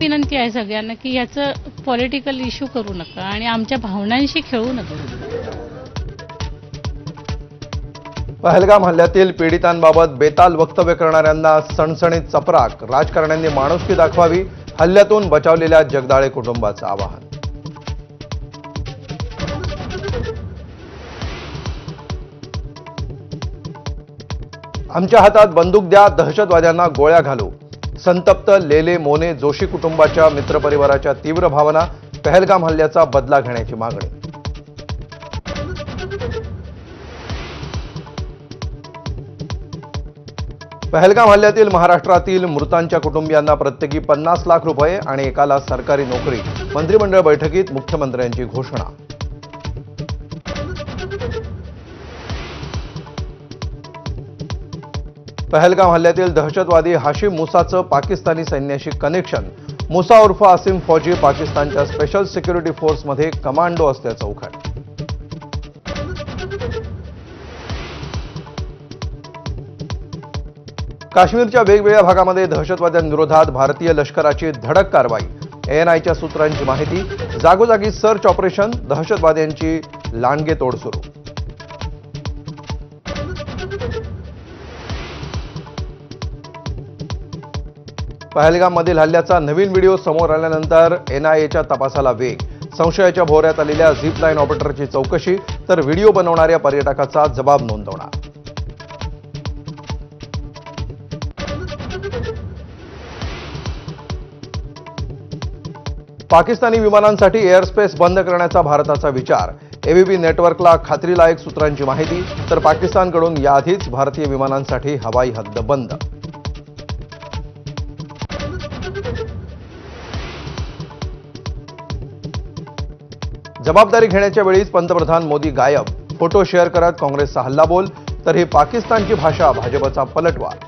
विनंती आहे सगळ्यांना की याचं पॉलिटिकल इश्यू करू नका आणि आमच्या भावनांशी खेळू नका. पहलगाम हल्ल्यातील पीडितांबाबत बेताल वक्तव्य करणाऱ्यांना सणसणीत चपराक. राजकारण्यांनी माणुसकी दाखवावी हल्ल्यातून बचावलेल्या जगदाळे कुटुंबाचं आवाहन. आमच्या हातात बंदूक द्या दहशतवाद्यांना गोळ्या घालू. संतप्त लेले मोने जोशी कुटुंबाच्या मित्रपरिवाराच्या तीव्र भावना पहलगाम हल्ल्याचा बदला घेण्याची मागणी. पहलगाम हल्ल्यातील महाराष्ट्रातील मृतांच्या कुटुंबियांना प्रत्येकी पन्नास लाख रुपये आणि एकाला सरकारी नोकरी मंत्रिमंडळ बैठकीत मुख्यमंत्र्यांची घोषणा. पहलगाम हल्ल्यातील दहशतवादी हाशिम मुसाचं पाकिस्तानी सैन्याशी कनेक्शन. मुसा उर्फ आसिम फौजी पाकिस्तानच्या स्पेशल सिक्युरिटी फोर्समध्ये कमांडो असल्याचं उघड. काश्मीरच्या वेगवेगळ्या भागामध्ये दहशतवाद्यांविरोधात भारतीय लष्कराची धडक कारवाई. एएनआयच्या सूत्रांची माहिती जागोजागी सर्च ऑपरेशन दहशतवाद्यांची लांडगे तोड सुरू. पहलगाममधील हल्ल्याचा नवीन व्हिडिओ समोर आल्यानंतर एनआयएच्या तपासाला वेग. संशयाच्या भोवऱ्यात आलेल्या झिप लाईन ऑपरेटरची चौकशी तर व्हिडिओ बनवणाऱ्या पर्यटकाचा जबाब नोंदवणार. पाकिस्तानी विमानांसाठी एअरस्पेस बंद करण्याचा भारताचा विचार. एबीबी नेटवर्कला खात्रीलायक सूत्रांची माहिती तर पाकिस्तानकडून याआधीच भारतीय विमानांसाठी हवाई हद्द बंद. जबाबदारी घेण्याच्या वेळीच पंतप्रधान मोदी गायब. फोटो शेअर करत काँग्रेसचा हल्लाबोल तर ही पाकिस्तानची भाषा भाजपचा पलटवार.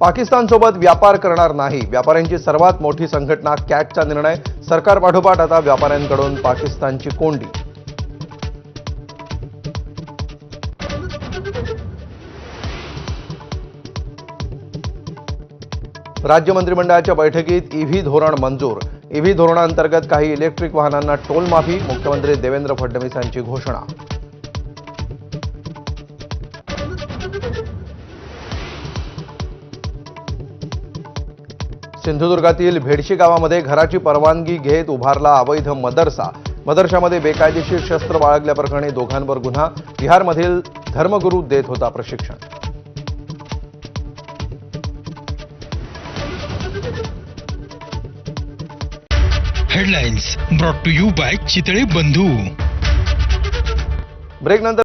पाकिस्तानसोबत व्यापार करणार नाही. व्यापाऱ्यांची सर्वात मोठी संघटना कॅटचा निर्णय. सरकार पाठोपाठ आता व्यापाऱ्यांकडून पाकिस्तानची कोंडी. राज्य मंत्रिमंडळाच्या बैठकीत ईव्ही धोरण मंजूर. ईव्ही धोरणांतर्गत काही इलेक्ट्रिक वाहनांना टोल माफी मुख्यमंत्री देवेंद्र फडणवीसांची घोषणा. सिंधुदुर्गातील भेडशी गावामध्ये घराची परवानगी घेत उभारला अवैध मदरसा. मदरशामध्ये बेकायदेशीर शस्त्र बाळगल्याप्रकरणी दोघांवर गुन्हा. बिहारमधील धर्मगुरू देत होता प्रशिक्षण. Headlines brought to you by Chitale Bandhu. Break नंतर